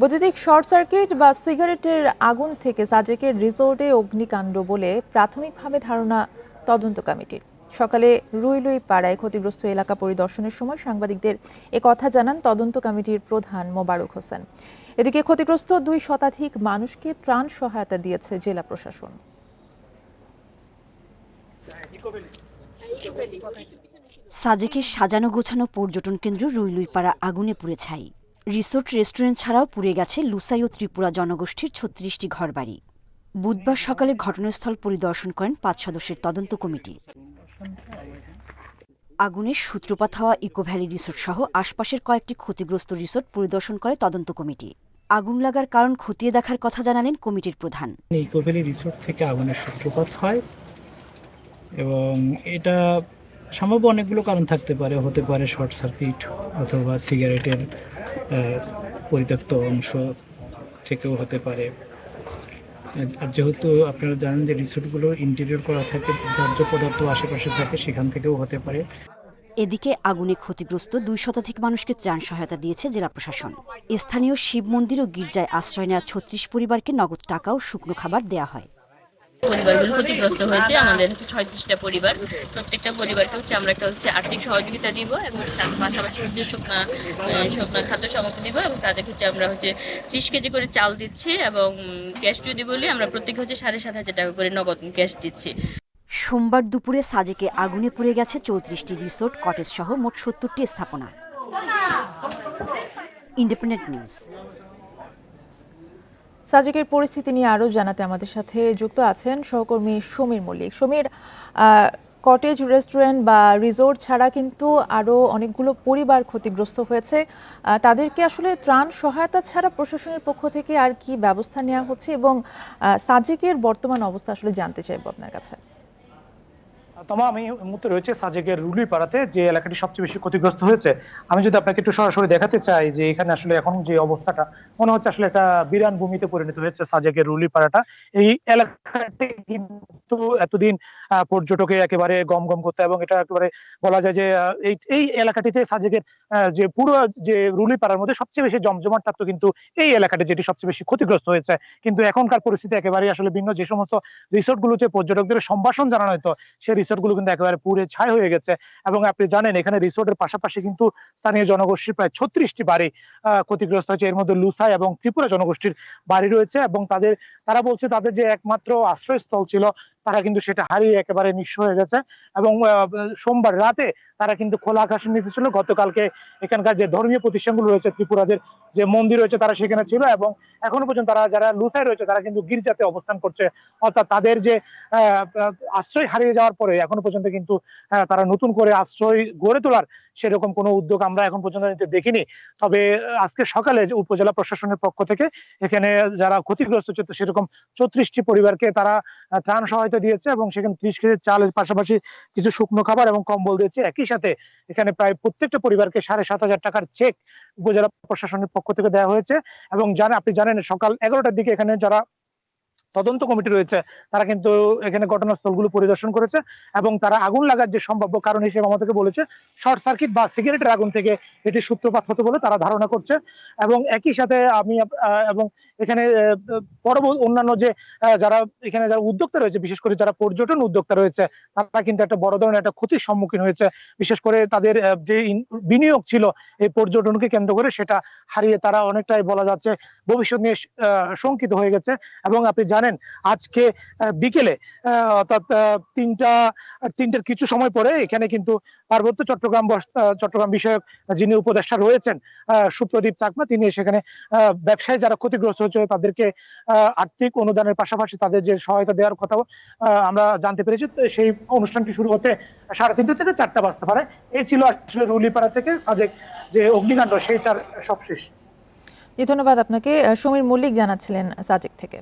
বৈদ্যুতিক short circuit বা সিগারেটের আগুন থেকে সাজেকের রিসোর্টে অগ্নিকাণ্ড বলে প্রাথমিকভাবে ধারণা তদন্ত কমিটির। সকালে রুইলুই পাড়ায় ক্ষতিগ্রস্ত এলাকা পরিদর্শনের সময় সাংবাদিকদের এ কথা জানান তদন্ত কমিটির প্রধান মোবারক হোসেন। এদিকে ক্ষতিগ্রস্ত দুই শতাধিক মানুষকে ত্রাণ সহায়তা দিয়েছে জেলা প্রশাসন। সাজেকের সাজানো গোছানো পর্যটন কেন্দ্র রুইলুইপাড়া আগুনে পুড়ে ছাই। রিসোর্ট রেস্টুরেন্ট ছাড়াও পুড়ে গেছে লুসাই ও ত্রিপুরা জনগোষ্ঠীর ছত্রিশটি ঘরবাড়ি। বুধবার সকালে ঘটনাস্থল পরিদর্শন করেন পাঁচ সদস্যের তদন্ত কমিটি। আগুনের সূত্রপাত হওয়া ইকো ভ্যালি রিসোর্ট সহ আশপাশের কয়েকটি ক্ষতিগ্রস্ত রিসোর্ট পরিদর্শন করে তদন্ত কমিটি। আগুন লাগার কারণ খতিয়ে দেখার কথা জানালেন কমিটির প্রধান। ইকোভ্যালি রিসোর্ট থেকে আগুনের সূত্রপাত হয় এবং এটা সম্ভব অনেকগুলো কারণ থাকতে পারে, হতে পারে শর্ট সার্কিট অথবা সিগারেটের পরিত্যক্ত অংশ থেকেও হতে পারে। আর যেহেতু আপনারা জানেন যে রিসোর্টগুলো ইন্টেরিয়র করা থাকে বর্জ্য পদার্থ আশেপাশে থাকে, সেখান থেকেও হতে পারে। এদিকে আগুনে ক্ষতিগ্রস্ত দুই শতাধিক মানুষকে ত্রাণ সহায়তা দিয়েছে জেলা প্রশাসন। স্থানীয় শিব মন্দির ও গির্জায় আশ্রয় নেওয়া ছত্রিশ পরিবারকে নগদ টাকা ও শুকনো খাবার দেওয়া হয়। পরিবারগুলো ক্ষতিগ্রস্ত হয়েছে, আমাদের হচ্ছে ছয়ত্রিশটা পরিবার। প্রত্যেকটা পরিবারকে হচ্ছে আমরা একটা হচ্ছে আর্থিক সহযোগিতা দিব এবং তার পাশাপাশি হচ্ছে শুকনা শুকনা খাদ্য সামগ্রী দিব এবং তাদের হচ্ছে আমরা হচ্ছে ত্রিশ কেজি করে চাল দিচ্ছি এবং ক্যাশ যদি বলি, আমরা প্রত্যেকে হচ্ছে সাড়ে সাত হাজার টাকা করে নগদ ক্যাশ দিচ্ছি। সোমবার দুপুরে সাজেকে আগুনে পুড়ে গেছে চৌত্রিশটি রিসোর্ট কটেজ সহ মোট সত্তরটি স্থাপনা। Independent news. সাজেকের পরিস্থিতি নিয়ে আরও জানাতে আমাদের সাথে যুক্ত আছেন সহকর্মী সমীর মল্লিক। সমীর কটেজ রেস্টুরেন্ট বা রিসোর্ট ছাড়া কিন্তু আরও অনেকগুলো পরিবার ক্ষতিগ্রস্ত হয়েছে। তাদেরকে আসলে ত্রাণ সহায়তা ছাড়া প্রশাসনের পক্ষ থেকে আর কি ব্যবস্থা নেওয়া হচ্ছে এবং সাজেকের বর্তমান অবস্থা আসলে জানতে চাইব আপনার কাছে। তোমা আমি মুহূর্তে রয়েছে সাজেকের রুলি পাড়াতে যে এলাকাটি সবচেয়ে বেশি ক্ষতিগ্রস্ত হয়েছে। আমি যদি আপনাকে একটু সরাসরি দেখাতে চাই যে এখানে আসলে এখন যে অবস্থাটা, মনে হচ্ছে আসলে একটা বিরান ভূমিতে পরিণত হয়েছে সাজেকের রুলি পাড়াটা এই এলাকাতে কিন্তু এতদিন আহ, পর্যটকে একেবারে গম গম করতে এবং এটা একেবারে বলা যায় যে এই এলাকাটিতে সাজেকের যে পুরো যে রুলি পাড়ার মধ্যে সবচেয়ে বেশি জমজমাট থাকতো কিন্তু এই এলাকাটি যেটি সবচেয়ে বেশি ক্ষতিগ্রস্ত হয়েছে। কিন্তু এখনকার পরিস্থিতি একেবারে আসলে ভিন্ন। যে সমস্ত রিসোর্ট গুলোতে পর্যটকদের সম্ভাষণ জানানো হতো সেই রিসোর্টগুলো কিন্তু একেবারে পুড়ে ছাই হয়ে গেছে। এবং আপনি জানেন এখানে রিসোর্টের পাশাপাশি কিন্তু স্থানীয় জনগোষ্ঠীর প্রায় ছত্রিশটি বাড়ি ক্ষতিগ্রস্ত হয়েছে। এর মধ্যে লুসাই এবং ত্রিপুরা জনগোষ্ঠীর বাড়ি রয়েছে এবং তাদের তারা বলছে তাদের যে একমাত্র আশ্রয়স্থল ছিল তারা কিন্তু সেটা হারিয়ে একেবারে নিঃস্ব হয়ে গেছে এবং সোমবার রাতে তারা কিন্তু খোলা আকাশের নিচে ছিল। গতকালকে এখানকার যে ধর্মীয় প্রতিষ্ঠানগুলো রয়েছে, ত্রিপুরাদের যে মন্দির রয়েছে, তারা সেখানে ছিল এবং এখনও পর্যন্ত তারা যারা লুসাই রয়েছে, তারা কিন্তু গির্জাতে অবস্থান করছে। অর্থাৎ তাদের যে আশ্রয় হারিয়ে যাওয়ার পরে এখনও পর্যন্ত কিন্তু তারা নতুন করে আশ্রয় গড়ে তোলার সেরকম কোনো উদ্যোগ আমরা এখন পর্যন্ত নিতে দেখিনি। তবে আজকে সকালে উপজেলা প্রশাসনের পক্ষ থেকে এখানে যারা ক্ষতিগ্রস্ত হচ্ছে সেরকম চৌত্রিশটি পরিবারকে তারা ত্রাণ সহায়তা দিয়েছে এবং সেখানে ত্রিশ কেজি চালের পাশাপাশি কিছু শুকনো খাবার এবং কম্বল দিয়েছে। একই সাথে এখানে প্রায় প্রত্যেকটা পরিবারকে সাড়ে সাত হাজার টাকার চেক উপজেলা প্রশাসনের পক্ষ থেকে দেওয়া হয়েছে। এবং জানে, আপনি জানেন সকাল এগারোটার দিকে এখানে যারা তদন্ত কমিটি রয়েছে, তারা কিন্তু এখানে ঘটনাস্থলগুলো পরিদর্শন করেছে এবং তারা আগুন লাগার যে সম্ভাব্য কারণ হিসেবে আমাদেরকে বলেছে, শর্ট সার্কিট বা সিগারেটের আগুন থেকে এটি সূত্রপাত হতে বলে তারা ধারণা করছে। এবং একই সাথে আমি এবং এখানে পরবর্তী অন্যান্য যে যারা এখানে যারা উদ্যোক্তা রয়েছে, বিশেষ করে যারা পর্যটন উদ্যোক্তা রয়েছে, তারা কিন্তু একটা বড় ধরনের একটা ক্ষতির সম্মুখীন হয়েছে। বিশেষ করে তাদের যে বিনিয়োগ ছিল এই পর্যটনকে কেন্দ্র করে, সেটা হারিয়ে তারা অনেকটাই বলা যাচ্ছে ভবিষ্যৎ নিয়ে শঙ্কিত হয়ে গেছে। এবং আপনি জানেন আজকে বিকেলে অর্থাৎ তিনটা, তিনটার কিছু সময় পরে এখানে কিন্তু পার্বত্য চট্টগ্রাম চট্টগ্রাম বিষয়ক যিনি উপদেষ্টা রয়েছেন সুপ্রদীপ চাকমা, তিনি সেখানে ব্যবসায়ী যারা ক্ষতিগ্রস্ত হয়েছে তাদেরকে আর্থিক অনুদানের পাশাপাশি তাদের যে সহায়তা দেওয়ার কথা আমরা জানতে পেরেছি। সেই অনুষ্ঠানটি শুরু হতে সাড়ে তিনটে থেকে চারটা বাজতে পারে। এই ছিল আসলে রুলিপাড়া থেকে সাজেক যে অগ্নিকাণ্ড, সেইটার সবশেষ। ধন্যবাদ আপনাকে। সমীর মল্লিক জানাচ্ছিলেন সাজেক থেকে।